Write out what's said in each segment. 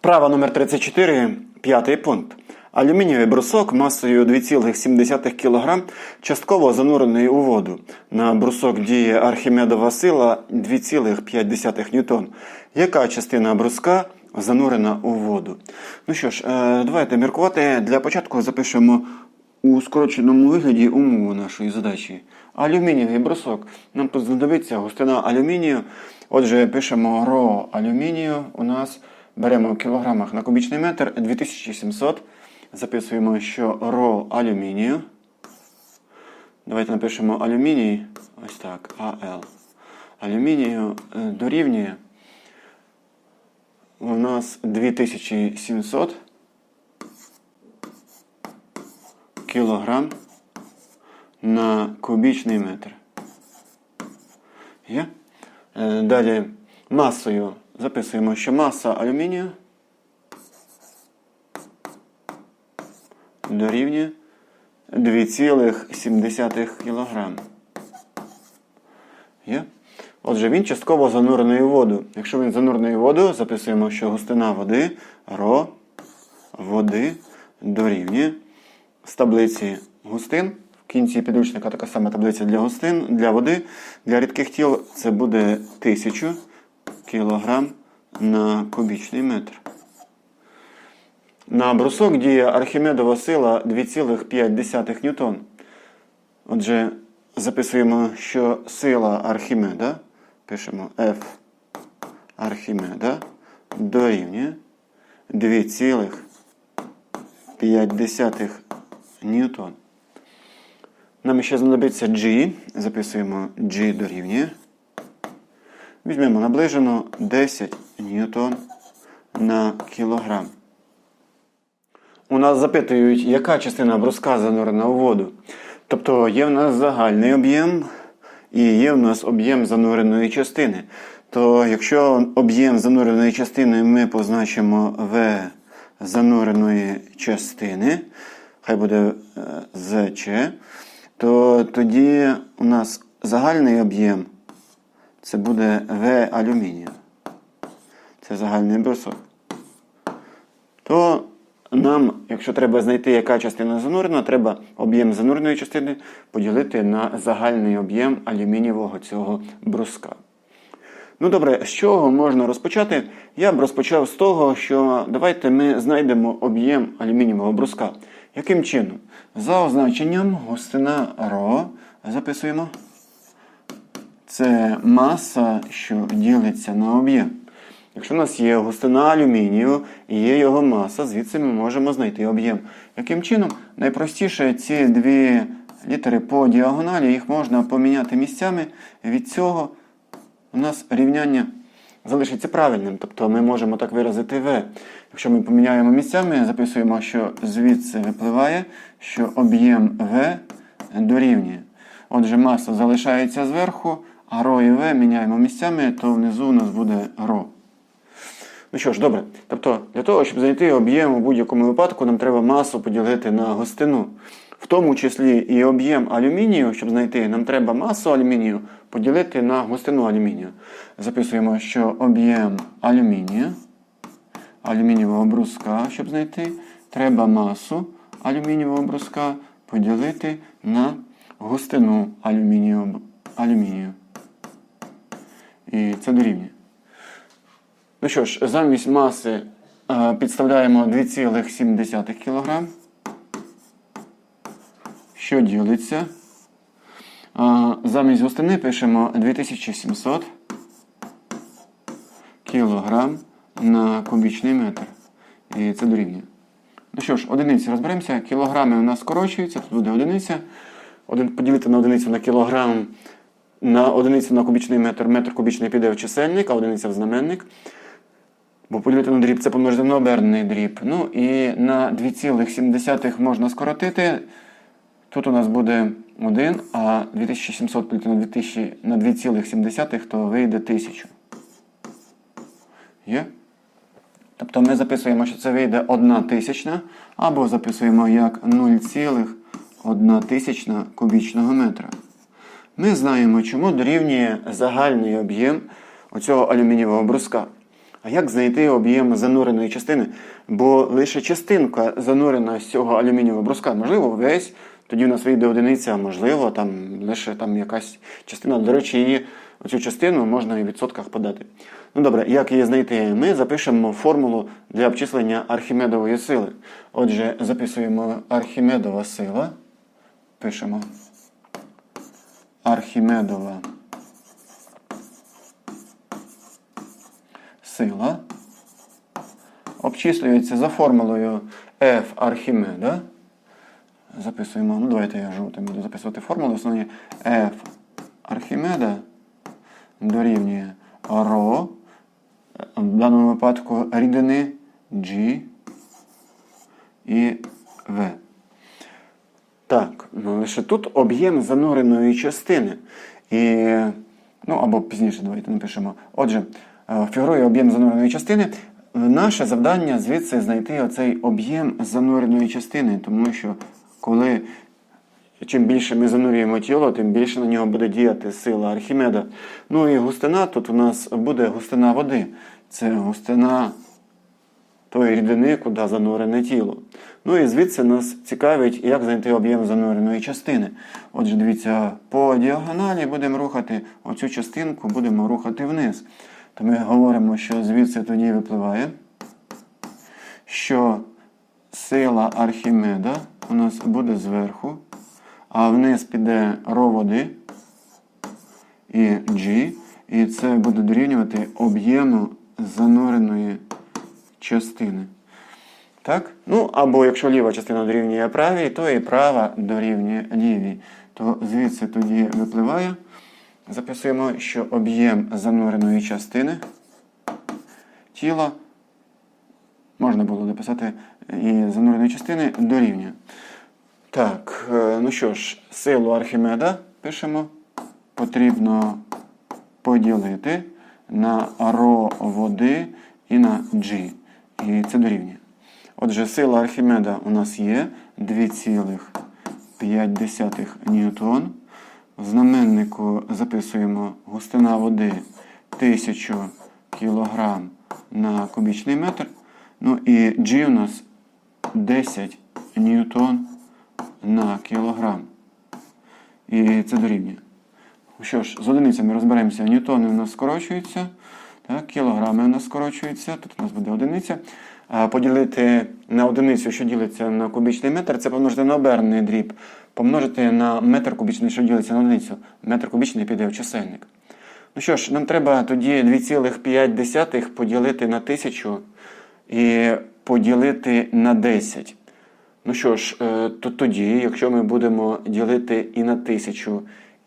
Вправа номер 34, п'ятий пункт. Алюмінієвий брусок масою 2,7 кг частково занурений у воду. На брусок діє архімедова сила 2,5 ньютон. Яка частина бруска занурена у воду? Ну що ж, е, давайте міркувати. Для початку запишемо у скороченому вигляді умову нашої задачі. Алюмінієвий брусок. Нам тут знадобиться густина алюмінію. Отже, пишемо ро алюмінію. У нас беремо в кілограмах на кубічний метр 2700. Записуємо, що ро алюмінію. Давайте напишемо алюміній. Ось так, АЛ. Алюмінію е, дорівнює. У нас 2700 кілограм на кубічний метр. Є? Е, Далі масою записуємо, що маса алюмінію дорівнює 2,7 кг. Є? Отже, він частково занурений у воду. Якщо він занурений у воду, записуємо, що густина води ро води дорівнює з таблиці густин. В кінці підручника така сама таблиця для густин, для води, для рідких тіл це буде 1000 кг на кубічний метр. На брусок діє архімедова сила 2,5 ньютон. Отже, записуємо, що сила Архімеда, пишемо F Архімеда дорівнює 2,5 ньютон. Нам ще знадобиться G. Записуємо G дорівнює. Візьмемо наближено 10 ньютон на кілограм. У нас запитують, яка частина бруска занурена у воду. Тобто є в нас загальний об'єм і є в нас об'єм зануреної частини. То якщо об'єм зануреної частини ми позначимо В зануреної частини, хай буде е, ЗЧ, то тоді у нас загальний об'єм це буде В алюмінію. Це загальний брусок. То нам, якщо треба знайти, яка частина занурена, треба об'єм зануреної частини поділити на загальний об'єм алюмінієвого цього бруска. Ну добре, з чого можна розпочати? Я б розпочав з того, що давайте ми знайдемо об'єм алюмінієвого бруска. Яким чином? За означенням густина ро записуємо. Це маса, що ділиться на об'єм. Якщо у нас є густина алюмінію і є його маса, звідси ми можемо знайти об'єм. Яким чином? Найпростіше ці дві літери по діагоналі, їх можна поміняти місцями. Від цього у нас рівняння залишиться правильним. Тобто ми можемо так виразити В. Якщо ми поміняємо місцями, записуємо, що звідси випливає, що об'єм В дорівнює. Отже, маса залишається зверху, ро і В міняємо місцями, то внизу у нас буде ро. Ну що ж, добре. Тобто, для того, щоб знайти об'єм у будь-якому випадку, нам треба масу поділити на густину. В тому числі і об'єм алюмінію, щоб знайти, нам треба масу алюмінію поділити на густину алюмінію. Записуємо, що об'єм алюмінію, алюмінієвого бруска, щоб знайти, треба масу алюмінієвого бруска поділити на густину алюмінію. алюмінію. І це дорівнює. Ну що ж, замість маси е, підставляємо 2,7 кг, що ділиться. Е, замість густини пишемо 2700 кг на кубічний метр. І це дорівнює. Ну що ж, одиниці розберемося. Кілограми у нас скорочуються, тут буде одиниця. Один, поділити на одиницю на кілограм, на одиницю на кубічний метр, метр кубічний піде в чисельник, а одиниця в знаменник. Бо поділити на дріб це помножити на обернений дріб. Ну і на 2,7 можна скоротити. Тут у нас буде 1, а 2700 поділити на 2000 на 2,7, то вийде 1000. Є? Тобто ми записуємо, що це вийде 1 тисячна, або записуємо як 0,1 тисячна кубічного метра. Ми знаємо, чому дорівнює загальний об'єм оцього алюмінієвого бруска. А як знайти об'єм зануреної частини? Бо лише частинка занурена з цього алюмінієвого бруска, можливо, весь, тоді в нас вийде одиниця, можливо, там лише там якась частина. До речі, її оцю частину можна і в відсотках подати. Ну добре, як її знайти? Ми запишемо формулу для обчислення архімедової сили. Отже, записуємо архімедова сила. Пишемо Архімедова сила обчислюється за формулою F Архімеда. Записуємо, ну давайте я жовтим буду записувати формулу. Основні F Архімеда дорівнює ρ, в даному випадку рідини G і V. Так, ну лише тут об'єм зануреної частини. І, ну або пізніше давайте напишемо. Отже, е, фігурує об'єм зануреної частини. Наше завдання звідси знайти оцей об'єм зануреної частини, тому що коли чим більше ми занурюємо тіло, тим більше на нього буде діяти сила Архімеда. Ну і густина тут у нас буде густина води. Це густина тої рідини, куди занурене тіло. Ну і звідси нас цікавить, як знайти об'єм зануреної частини. Отже, дивіться, по діагоналі будемо рухати оцю частинку, будемо рухати вниз. То ми говоримо, що звідси тоді випливає, що сила Архімеда у нас буде зверху, а вниз піде ро води і G, і це буде дорівнювати об'єму зануреної частини. Так? Ну, або якщо ліва частина дорівнює правій, то і права дорівнює лівій. То звідси тоді випливає. Записуємо, що об'єм зануреної частини тіла можна було написати і зануреної частини дорівнює. Так, е, ну що ж, силу Архімеда пишемо. Потрібно поділити на ро води і на G. І це дорівнює. Отже, сила Архімеда у нас є 2,5 ньютон. В знаменнику записуємо густина води 1000 кг на кубічний метр. Ну і G у нас 10 ньютон на кілограм. І це дорівнює. Що ж, з одиницями розберемося. Ньютони у нас скорочуються. Так, кілограми у нас скорочуються. Тут у нас буде одиниця. А поділити на одиницю, що ділиться на кубічний метр, це помножити на обернений дріб. Помножити на метр кубічний, що ділиться на одиницю. Метр кубічний піде в чисельник. Ну що ж, нам треба тоді 2,5 поділити на 1000 і поділити на 10. Ну що ж, е, то тоді, якщо ми будемо ділити і на 1000,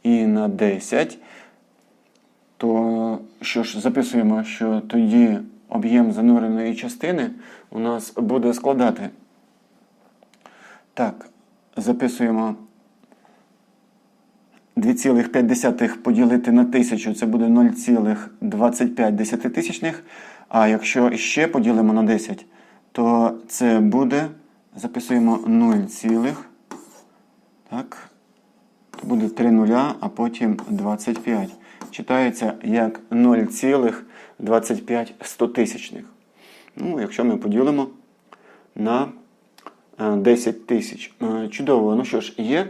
і на 10, то що ж, записуємо, що тоді об'єм зануреної частини у нас буде складати. Так, записуємо 2,5 поділити на 1000, це буде 0,25 десятитисячних. А якщо ще поділимо на 10, то це буде, записуємо 0, так, буде 3 нуля, а потім 25. Читається як 0,25. Ну, якщо ми поділимо на е, 10 тисяч. Е, Чудово. Ну що ж, є. Е,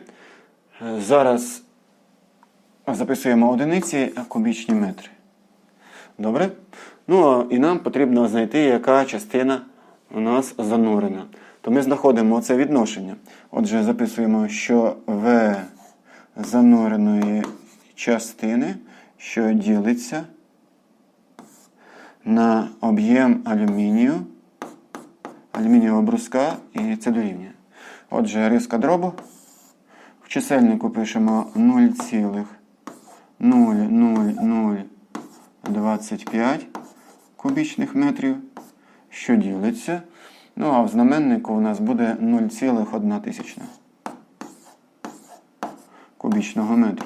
Зараз записуємо одиниці кубічні метри. Добре? Ну, і нам потрібно знайти, яка частина у нас занурена. То ми знаходимо це відношення. Отже, записуємо, що В зануреної частини, що ділиться на об'єм алюмінію, алюмінієвого бруска, і це дорівнює. Отже, риска дробу. В чисельнику пишемо 0,00025 кубічних метрів, що ділиться. Ну, а в знаменнику у нас буде 0,1 тисячна кубічного метра.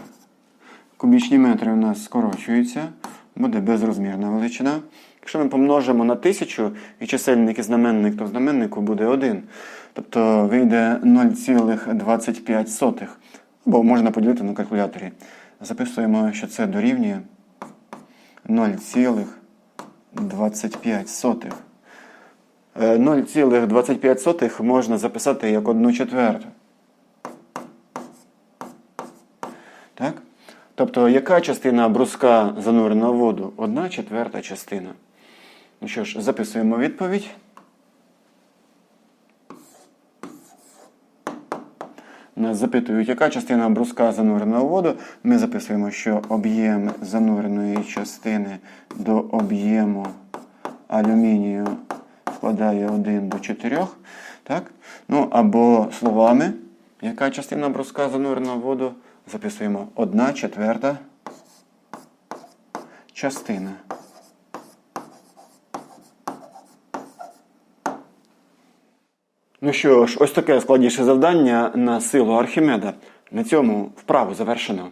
Кубічні метри у нас скорочуються, буде безрозмірна величина. Якщо ми помножимо на 1000 і чисельник і знаменник, то в знаменнику буде 1. Тобто вийде 0,25. Або можна поділити на калькуляторі. Записуємо, що це дорівнює 0,25. Е, 0,25 можна записати як 1 четверту. Так? Тобто, яка частина бруска занурена в воду? Одна четверта частина. Ну що ж, записуємо відповідь. Нас запитують, яка частина бруска занурена у воду. Ми записуємо, що об'єм зануреної частини до об'єму алюмінію складає 1 до 4. Так? Ну, або словами, яка частина бруска занурена в воду, записуємо 1 четверта частина. Ну що ж, ось таке складніше завдання на силу Архімеда. На цьому вправу завершено.